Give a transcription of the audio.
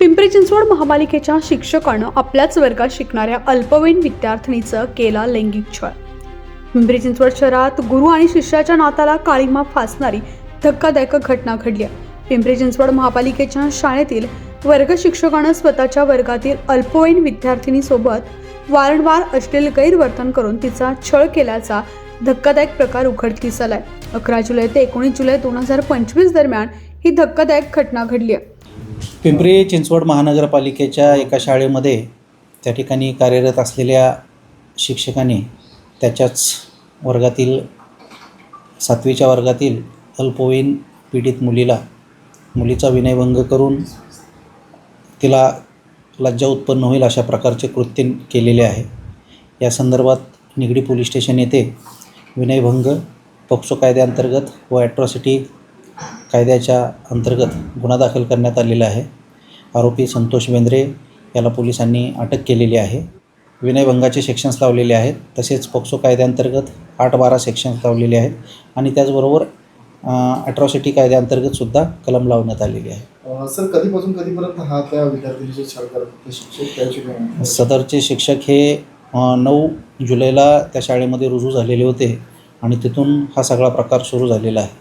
पिंपरी चिंचवड महापालिकेच्या शिक्षकानं आपल्याच वर्गात शिकणाऱ्या अल्पवयीन विद्यार्थिनीचं केला लैंगिक छळ. पिंपरी चिंचवड शहरात गुरु आणि शिष्याच्या नाताला काळीमा फासणारी धक्कादायक घटना घडली आहे. पिंपरी चिंचवड महापालिकेच्या शाळेतील वर्ग शिक्षकानं स्वतःच्या वर्गातील अल्पवयीन विद्यार्थिनीसोबत वारंवार अश्लील गैरवर्तन करून तिचा छळ केल्याचा धक्कादायक प्रकार उघडकीस आलाय. अकरा जुलै ते एकोणीस जुलै दोन हजार पंचवीस दरम्यान ही धक्कादायक घटना घडली आहे. पिंपरी चिंचवड महानगरपालिकेच्या एका शाळेमध्ये त्या ठिकाणी कार्यरत असलेल्या शिक्षकाने त्याच्याच वर्गातील सातवीच्या वर्गातील अल्पवयीन पीडित मुलीला मुलीचा विनयभंग करून तिला लज्जा उत्पन्न होईल अशा प्रकारचे कृत्य केलेले आहे. या संदर्भात निगडी पोलीस स्टेशन येथे विनयभंग पोक्सो कायद्याअंतर्गत व ॲट्रॉसिटी कायद्याच्या अंतर्गत गुन्हा दाखल करण्यात आलेला आहे. आरोपी संतोष बेंद्रे याला पोलिसांनी अटक केलेली आहे. विनयभंगाचे सेक्शन्स लावलेले आहेत. तसेच पोक्सो कायद्याअंतर्गत आठ बारा सेक्शन्स लावलेले आहेत. आणि त्याचबरोबर ॲट्रॉसिटी कायद्याअंतर्गत सुद्धा कलम लावण्यात आलेली आहे. सर कधीपासून कधीपर्यंत हा त्या विद्यार्थ्यांची सदरचे शिक्षक हे नऊ जुलैला त्या शाळेमध्ये रुजू झालेले होते. आणि तिथून हा सगळा प्रकार सुरू झालेला आहे.